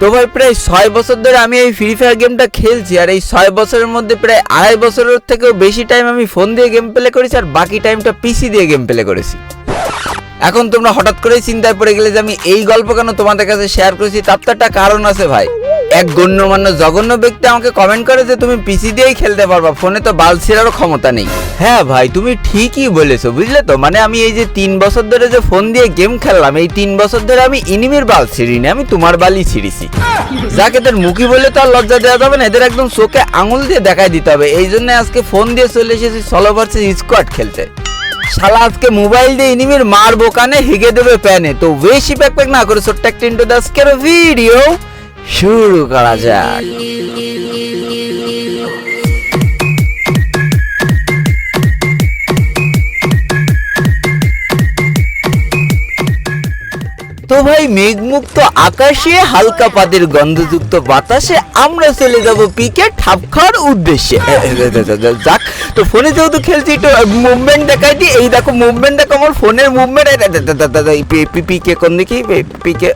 তো ভাই প্রায় ছয় বছর ধরে আমি এই ফ্রি ফায়ার গেমটা খেলছি, আর এই ছয় বছরের মধ্যে প্রায় আড়াই বছরের থেকেও বেশি টাইম আমি ফোন দিয়ে গেম প্লে করেছি, আর বাকি টাইমটা পিসি দিয়ে গেম প্লে করেছি। এখন তোমরা হঠাৎ করেই চিন্তায় পড়ে গেলে যে আমি এই গল্প কেন তোমাদের কাছে শেয়ার করেছি, তার তো একটা কারণ আছে ভাই। এক গণ্যমান্য জঘন্য ব্যক্তি আমাকে কমেন্ট করে যে তুমি পিসি দিয়েই খেলতে পারবা, ফোনে তো বাল ছেড়ারও ক্ষমতা নেই। হ্যাঁ ভাই, তুমি ঠিকই বলেছ, বুঝলে তো? মানে আমি এই যে তিন বছর ধরে যে ফোন দিয়ে গেম খেললাম, এই তিন বছর ধরে আমি ইনিমির বাল ছিঁড়িনি, আমি তোমার বালই ছিঁড়িছি। যাকে, এদের মুখি বলে তো আর লজ্জা দেওয়া যাবে না, এদের একদম চোখে আঙুল দিয়ে দেখাই দিতে হবে। এই জন্য আজকে ফোন দিয়ে চলে এসেছি সলো ভার্সেস স্কোয়াড খেলতে। শালা, আজকে মোবাইল দিয়ে ইনিমির মারবো কানে, হিগে দেবে প্যানে। তো বেশি প্যাক প্যাক না করে ছোট্ট একটা ইন্টু আজকের ভিডিও শুরু করা যাক। তো ভাই মেঘমুক্ত আকাশে হালকা পাদের গন্ধযুক্ত বাতাসে আমরা চলে যাব পিকে ঠাপ খাওয়ার উদ্দেশ্যে। এ, এ, এ, যাক তো ফোনে যেহেতু খেলছি একটু মুভমেন্ট দেখাই দিই। এই দেখো মুভমেন্ট দেখো আমার ফোনের মুভমেন্ট পিকে কোন দিকে? পিকে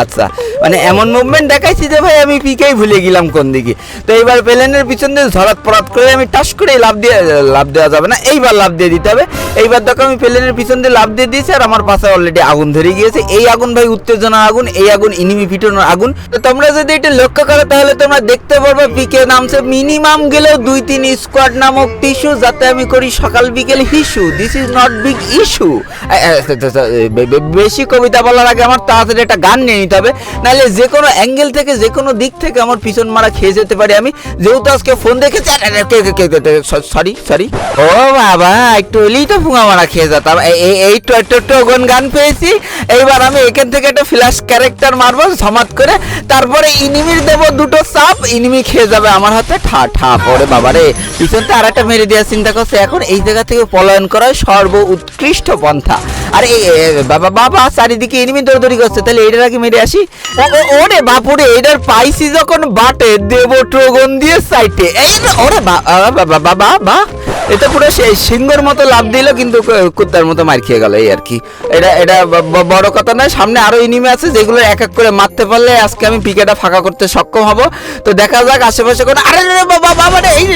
আচ্ছা। মানে এমন মুভমেন্ট দেখাইছি যে ভাই আমি পিকেই ভুলে গেলাম কোন দিকে। তো এইবার প্লেনের পিছন দিয়ে ঝরাত পরাত করে আমি টাস করে লাভ দিয়ে লাভ দেওয়া যাবে না এইবার লাভ দিয়ে দিতে হবে। এইবার দেখো আমি প্লেনের পিছন দিয়ে লাভ দিয়ে দিয়েছি আর আমার পাশে অলরেডি আগুন ধরে গিয়েছে। এই আগুন ভাই উত্তেজনার আগুন, এই আগুন, ইনিমি পিটনের আগুন। তোমরা যদি এটা লক্ষ্য করো, তাহলে তোমরা দেখতে পারবে পিকে নামছে মিনিমাম গেলেও দুই, তিন স্কোয়াড নামক টিস্যু যাতে আমি করি সকাল বিকেল হিসু। This is not big issue বেশি কবিতা বলার আগে আমার তাড়াতাড়ি একটা গান নিয়ে নিতে হবে। নাহলে যে কোনো অ্যাঙ্গেল থেকে, যে কোনো দিক থেকে আমার পিছন মারা খেয়ে যেতে পারি আমি। যেহেতু আজকে ফোন দেখেছি সরি সরি ও বাবা, একটু হলেই তো ফুঙা মারা খেয়ে যেতাম। এই- তো গান পেয়েছি। এইবার আমি এখান থেকে একটা ফ্ল্যাশ ক্যারেক্টার মারবো সমাত করে। তারপরে ইনিমির দেবো দুটো সাপ, ইনিমি খেয়ে যাবে আমার হাতে, ঠা ঠা পরে বাবা রে পিছনটা আর একটা মেরে দেওয়ার চিন্তা করছে। এখন এই জায়গা থেকে পলায়ন করাই সর্ব উৎকৃষ্ট পন্থা। আর, এ- এ- বাবা বাবা, চারিদিকে এনিমি দৌড়দৌড়ি করছে। তাহলে এটার আগে মেরে আসি? ওরে বাপুরে এটার পাইছি যখন বাটে দেব ট্রোগন দিয়ে সাইটে। এই ওরে বাবা বাবা বা। এটা পুরো সেই সিংহর মতো লাভ দিল, কিন্তু কুত্তার মতো মার খেয়ে গেল, এই আর কি। এটা এটা বড় কথা নয়, সামনে আরও ইনিমি আছে, যেগুলো এক এক করে মারতে পারলে আজকে আমি পিকেটা ফাঁকা করতে সক্ষম হব। তো দেখা যাক, আশেপাশে কোনো আরে বাবা এই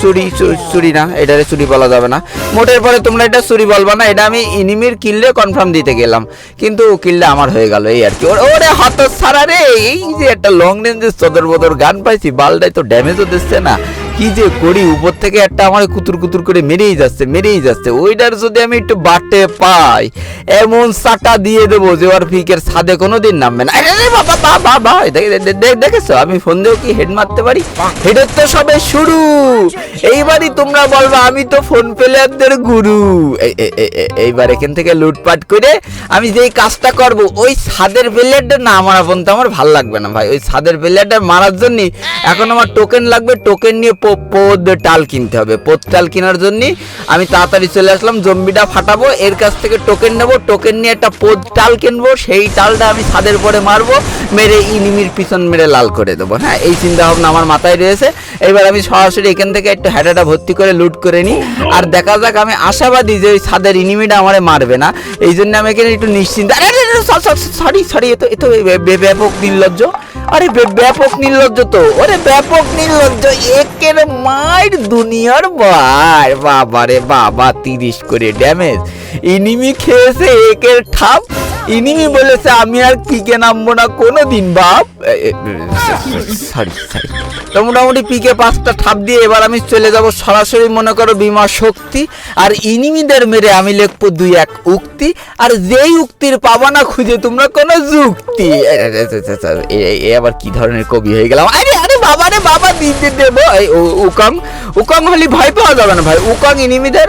চুরি চুরি না এটারে চুরি বলা যাবে না। মোটের পরে তোমরা এটা চুরি বলবা না, এটা আমি ইনিমির কিল্লে কনফার্ম দিতে গেলাম। কিন্তু কিল্লে আমার হয়ে গেল, এই আর কি। ওরে- হাত সারা রে, এই যে একটা লং রেঞ্জের সদর বদর গান পাইছি বালটাই তো ড্যামেজও দিচ্ছে না। কি যে করি? উপর থেকে একটা আমার কুতুর কুতুর করে মেরেই যাচ্ছে মেরেই যাচ্ছে। ওইটার যদি আমি একটু বাটে পাই, এমন সাটা দিয়ে দেবো যে ওর ফিকের ছাদে কোনোদিন নামবে না। বাবা বাবা দেখ- দেখেছ? আমি ফোন দিয়েও কি হেড মারতে পারি? হেডের তো সবে শুরু। এইবারই তোমরা বলবা, আমি তো ফোন প্লেয়ারদের গুরু। এই- এই- এই- এই- এইবার এখান থেকে লুটপাট করে আমি যেই কাজটা করব, ওই ছাদের প্লেয়ারটা না মারা পর্যন্ত আমার ভালো লাগবে না ভাই। ওই ছাদের প্লেয়ারটা মারার জন্য এখন আমার টোকেন লাগবে টোকেন নিয়ে পোদ টাল কিনতে হবে। পোদ টাল কেনার জন্য আমি তাড়াতাড়ি চলে আসলাম জম্বিটা ফাটাবো এর কাছ থেকে টোকেন নেব টোকেন নিয়ে একটা পোদ টাল কিনবো সেই টালটা আমি ছাদের পরে মারবো মেরে ইনিমির পিছন মেরে লাল করে দেবো। হ্যাঁ এই চিন্তা ভাবনা আমার মাথায় রয়েছে। এবার আমি সরাসরি এখান থেকে একটু হ্যাডাটা ভর্তি করে লুট করে নিই। আর দেখা যাক আমি আশাবাদী যে ওই ছাদের ইনিমিটা আমারে মারবে না। এই জন্য আমি এখানে একটু নিশ্চিন্ত সরি সরি এ তো এ তো বে- বে- ব্যাপক নির্লজ্জ। আরে ব্যাপক নির্লজ্জ তো। ওরে ব্যাপক নির্লজ্জ, একের মায়ের দুনিয়ার বার। বাবা রে বাবা, তিরিশ করে ড্যামেজ ইনিমি খেয়েছে একের ঠাপ। ইনিমি বলেছে আমি আর পিকে নামবো না কোনো দিন বাপ সরি সরি তো মোটামুটি পিকে পাঁচটা ঠাপ দিয়ে এবার আমি চলে যাব সরাসরি মনে করো বিমা শক্তি আর ইনিমিদের মেরে আমি লিখব দুই এক উক্তি আর যেই উক্তির পাবা না খুঁজে তোমরা কোনো যুক্তি এ আবার কি ধরনের কবি হয়ে গেলাম আরে আরে বাবা রে বাবা দিতে দেবো। উকাং উকাং হলে ভয় পাওয়া যাবে না ভাই। উকাং ইনিমিদের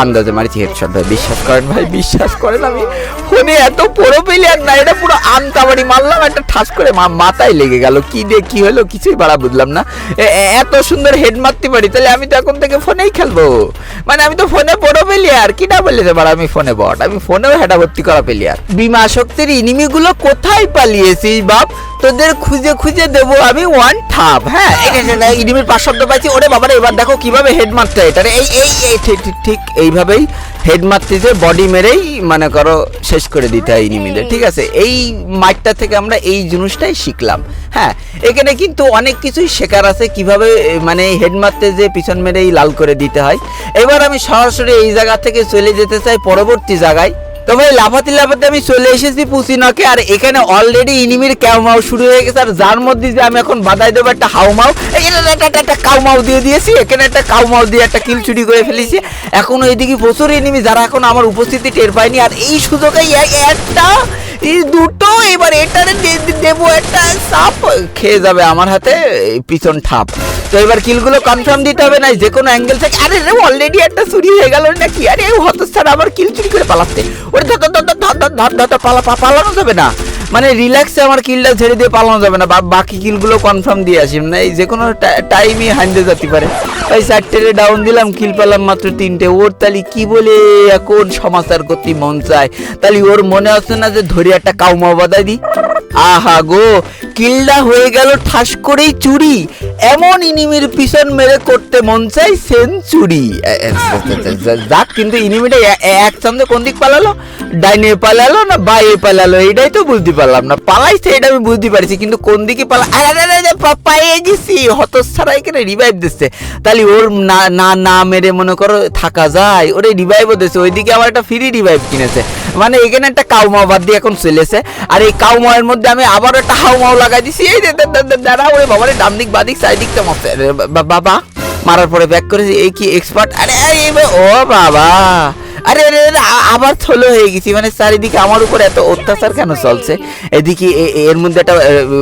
আন্দাজে মারিছি হেডশট ভাই। বিশ্বাস করেন ভাই, বিশ্বাস করেন আমি। ফোনে এত পুরো প্লেয়ার না, এটা পুরো আমতাবাড়ি মারলাম, একটা ঠাস করে মাথায় লেগে গেল। কি দিয়ে কি হলো, কিছুই বাড়া বুঝলাম না। এত সুন্দর হেড মারতে পারি, তাহলে আমি তো এখন থেকে ফোনেই খেলব। মানে আমি তো ফোনে বড় প্লেয়ার কি না বলেছে বাড়া আমি ফোনে বট। আমি ফোনেও হেডা ভর্তি করা প্লেয়ার বিমা শক্তির ইনিমিগুলো কোথায় পালিয়েছিস বাপ? তোদের খুঁজে খুঁজে দেবো আমি ওয়ান থাপ হ্যাঁ ইনিমির পাঁচ পাইছি, ওরে বাবারে, এবার দেখো কীভাবে হেড এই এই ঠিক এইভাবেই হেড বডি মেরেই মানে করো, শেষ করে দিতে হয় ইনিমিদের ঠিক আছে? এই মাইটটা থেকে আমরা এই জিনিসটাই শিখলাম হ্যাঁ? এখানে কিন্তু অনেক কিছুই শেখার আছে, কীভাবে মানে হেড মারতে যে পিছন মেরেই লাল করে দিতে হয়। এবার আমি সরাসরি এই জায়গা থেকে চলে যেতে চাই, পরবর্তী জায়গায়। তো ভাই, লাফাতে লাফাতে আমি চলে এসেছি পুসিনকে, আর এখানে অলরেডি ইনিমির ক্যাউমাউ শুরু হয়ে গেছে, আর যার মধ্যে যে আমি এখন বাধাই দেবো একটা হাউমাউ একটা, একটা- কাউমাও দিয়ে দিয়েছি, এখানে একটা কাউমাউ দিয়ে একটা কিল চুরি করে ফেলেছি। এখন ওইদিকে প্রচুর ইনিমি যারা এখন আমার উপস্থিতি টের পায়নি, আর এই সুযোগে এ- একটা এই দুটো এবার এটারে দেবো একটা সাপ খেয়ে যাবে আমার হাতে পিছন ঠাপ তো এবার কিলগুলো কনফার্ম দিতে হবে না যে কোনো অ্যাঙ্গেল থেকে আরে রে অলরেডি একটা চুরি হয়ে গেল নাকি আরে হতস্থান আবার কিল চুরি করে পালাচ্ছে ওরে ধর ধর ধর ধর ধর ধর পালা পালানো যাবে না মানে রিল্যাক্সে আমার কিলটা ছেড়ে দিয়ে পালানো যাবে না। বাকি কিলগুলো কনফার্ম দিয়ে আসি। মানে এই যে কোনো টাইমই হান্ডে যেতে পারে। তাই চারটে ডাউন দিলাম কিল পেলাম মাত্র তিনটে। ওর তালি কি বলে এখন সমাচার করতে মন চায়? তাহলে ওর মনে হচ্ছে না যে ধরে একটা কাউমা বাদাই দি? আহা গো কিলটা হয়ে গেল ঠাস করেই চুরি। এমন ইনিমির পিছন মেরে করতে মন চাই সেঞ্চুরি। যাক কিন্তু ইনিমিটা এক সঙ্গে কোন দিক পালালো? ডাইনে পালালো না বাইরে পালালো? এটাই তো বুঝতে পারলাম না। পালাইছে এটা আমি বুঝতে পারছি, কিন্তু কোন দিকে পালা পায়ে গেছি। হতসারা এখানে রিভাইভ দিচ্ছে। তাহলে ওর না না না মেরে মনে করো থাকা যায়। ওরে রিভাইভও দিচ্ছে ওইদিকে আবার একটা ফ্রি রিভাইভ কিনেছে। মানে এখানে একটা কাউমা বাদ দিয়ে এখন চলেছে। আর এই কাউমাওয়ের মধ্যে আমি আবার একটা হাউমাও লাগাই দিছি এই দে- দে- দে- দে- দাঁড়া ওরে বাবারে ডান দিক বাদিক সাইড দিকটা মস্ত। আরে বা- বাবা মারার পরে ব্যাক করেছি এই কি এক্সপার্ট আরে এই ও বাবা। আরে আরে, আবার থলো হয়ে গেছি মানে চারিদিকে আমার উপর এত অত্যাচার কেন চলছে? এদিকে এর মধ্যে একটা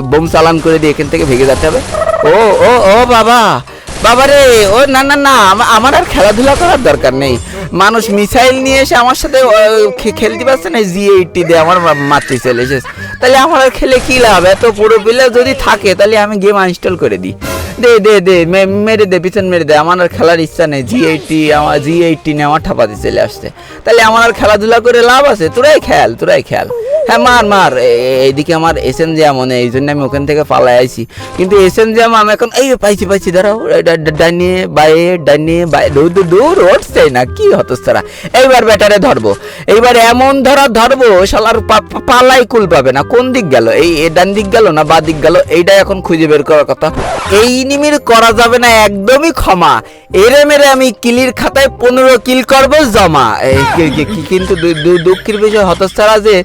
বোম চালান করে দিয়ে এখান থেকে ভেঙে যেতে হবে ও ও ও বাবা বাবারে ও না না না আমার আর খেলাধুলা করার দরকার নেই। মানুষ মিসাইল নিয়ে এসে আমার সাথে খেলতে পারছে না জি এইটটি দিয়ে আমার মা- মারতে চলে এসেছে তাহলে আমার আর খেলে কি লাভ? এত পুরো যদি থাকে, তাহলে আমি গেম আনস্টল করে দিই। দে দে দে মেরে দে, পিছন মেরে দে। আমার আর খেলার ইচ্ছা নেই। জি এইটটি আমার জি এইটি আমার ঠাপাতে চলে আসছে তাহলে আমার আর খেলাধুলা করে লাভ আছে? তোরাই খেয়াল তোরাই খেল। হ্যাঁ মার মার। এইদিকে আমার এসেন জ্যাম মনে এই জন্য আমি ওখান থেকে পালাই আইছি। কিন্তু এসেন জ্যাম আমি এখন, এই পাইছি পাইছি, দাঁড়াও এই ডা- ডা- ডাইনে বায়ে ডাইনে বায়ে, দূর দূর দূর উঠছে না, কি হতস্তারা। এইবার ব্যাটারে ধরবো। এইবার এমন ধরা ধরবো, শালার পালাই কুল পাবে না। কোন দিক গেল? এই ডান দিক গেল না বা দিক গেল? এইটাই এখন খুঁজে বের করার কথা। এই নিমির করা যাবে না, একদমই ক্ষমা। এরে মেরে আমি কিলির খাতায় পনেরো কিল করব, জমা। কিন্তু দুঃখের বিষয় হতস্তারা যে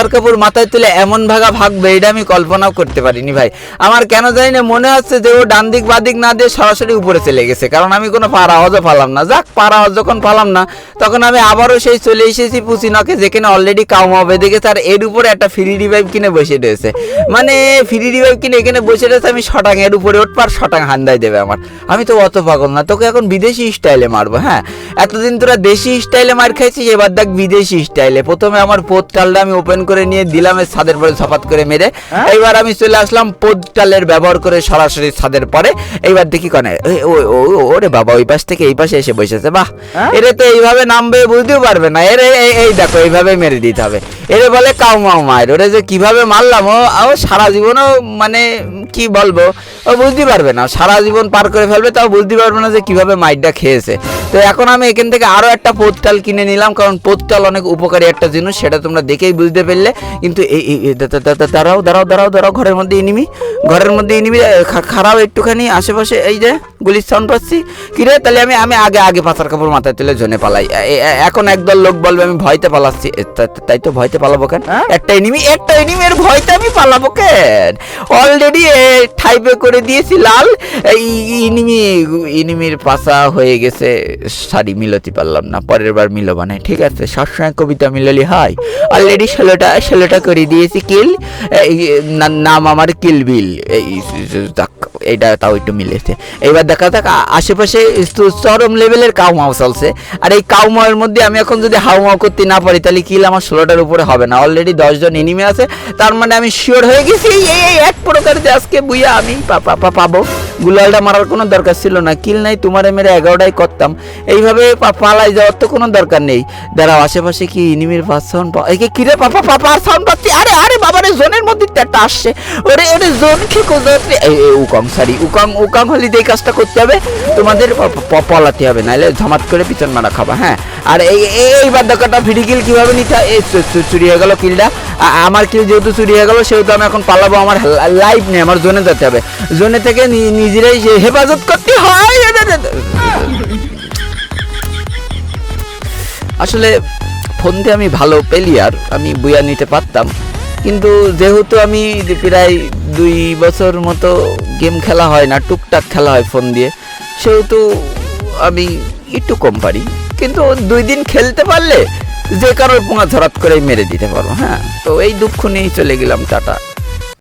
পাচার কাপড় মাথায় তুলে এমন ভাগা ভাগবে এটা আমি কল্পনাও করতে পারিনি ভাই। আমার কেন জানি না মনে হচ্ছে যে ও ডান দিক বাদিক না দিয়ে সরাসরি উপরে চলে গেছে। কারণ আমি কোনো পার আওয়াজও পালাম না। যাক, পার আওয়াজ যখন পালাম না, তখন আমি আবারও সেই চলে এসেছি পুচিনকে, যেখানে অলরেডি কাউমা বেঁধে গেছে আর এর উপরে একটা ফ্রি রিভাইভ কিনে বসে রয়েছে। মানে ফ্রি রিভাইভ কিনে এখানে বসে রয়েছে, আমি শটাং এর উপরে উঠবার শটাং হান্দাই দেবে আমার। আমি তো অত পাগল না, তোকে এখন বিদেশি স্টাইলে মারবো হ্যাঁ? এতদিন তোরা দেশি স্টাইলে মার খাইছিস, এবার দেখ বিদেশি স্টাইলে প্রথমে আমার পোতটালটা আমি ওপেন করে নিয়ে দিলাম ছাদের পরে ঝপাত করে মেরে। এইবার আমি চলে আসলাম পোদটালের ব্যবহার করে সরাসরি ছাদের পরে। এইবার দেখি কনে ওরে বাবা ওই পাশ থেকে এই পাশে এসে বসেছে বাহ। এরে তো এইভাবে নামবে বুঝতেও পারবে না। এরে এই- দেখো এইভাবে মেরে দিতে হবে। এরে বলে কাউ মাও মায়ের ওরে যে কীভাবে মারলাম ও সারা জীবনও মানে কি বলব? ও বুঝতে পারবে না। সারা জীবন পার করে ফেলবে তাও বুঝতে পারবে না যে কীভাবে মাইটটা খেয়েছে। তো এখন আমি এখান থেকে আরও একটা পোতটাল কিনে নিলাম কারণ পোতটাল অনেক উপকারী একটা জিনিস সেটা তোমরা দেখেই বুঝতে পারলে। কিন্তু এই দাঁড়াও দাঁড়াও দাঁড়াও দাঁড়াও ঘরের মধ্যে ইনিমি ঘরের মধ্যে ইনিমি খারাপ একটুখানি আশেপাশে এই যে গুলির সাউন্ড পাচ্ছি। কিরে তাহলে আমি আমি আগে আগে পাতার কাপড় মাথায় তুলে জনে পালাই। এখন একদল লোক বলবে আমি ভয়তে পালাচ্ছি। তাই তো ভয়তে পালাবো কেন? একটা এনিমি একটা এর ভয়তে আমি পালাবো কেন? অলরেডি ঠাইপে করে দিয়েছি, লাল। ইনিমি, ইনিমির পাশা হয়ে গেছে। সারি মিলতে পারলাম না, পরের বার মিলো মানে ঠিক আছে সবসময় কবিতা মিললি হয় অলরেডি ষোলোটা ষোলোটা করে দিয়েছি, কিল। নাম আমার কিল বিল। এই এইটা তাও একটু মিলেছে। এইবার দেখা যাক আশেপাশে চরম লেভেলের কাউমাও চলছে। আর এই কাউমাওয়ের মধ্যে আমি এখন যদি হাউমাও করতে না পারি, তাহলে কিল আমার ষোলোটার উপরে হবে না। অলরেডি দশজন এনিমে আছে, তার মানে আমি শিওর হয়ে গেছি। এই এক প্রকার যে আজকে বুইয়া আমি পা- পা- পা- পাবো। গুলালটা মারার কোনো দরকার ছিল না। কিল নাই, তোমারে মেরে এগারোটাই করতাম। এইভাবে পা- পালাই যাওয়ার তো কোনো দরকার নেই। দাঁড়াও, আশেপাশে কি ইনিমির পাঁচ সাউন্ড এই কিরে পাপা পাপা সাউন্ড পাচ্ছি? আরে আরে বাবারে জোনের মধ্যে একটা আসছে। ওরে ওরে জোন কি কোজাতে এই এই, উকং সরি উকং উকং হলে এই কাজটা করতে হবে তোমাদের পলাতে হবে নাহলে ঝমাত করে পিছন মারা খাবা হ্যাঁ? আর এই এই- এইবার দেখাটা ফ্রি কিল নিতে এই চুরি হয়ে গেল কিলটা আমার কিল যেহেতু চুরি হয়ে গেল সেহেতু আমি এখন পালাবো আমার লাইভ নেই আমার জোনে যেতে হবে। জোনে থেকে নিজেরাই হেফাজত করতে হয়। আসলে ফোন দিয়ে আমি ভালো প্লেয়ার আমি বুয়া নিতে পারতাম। কিন্তু যেহেতু আমি প্রায় দুই বছর মতো গেম খেলা হয় না, টুকটাক খেলা হয় ফোন দিয়ে, সেহেতু আমি একটু কম পারি। কিন্তু দুই দিন খেলতে পারলে যে কারোর পোঙা ধরাত করেই মেরে দিতে পারব হ্যাঁ? তো এই দুঃখ নিয়েই চলে গেলাম টাটা।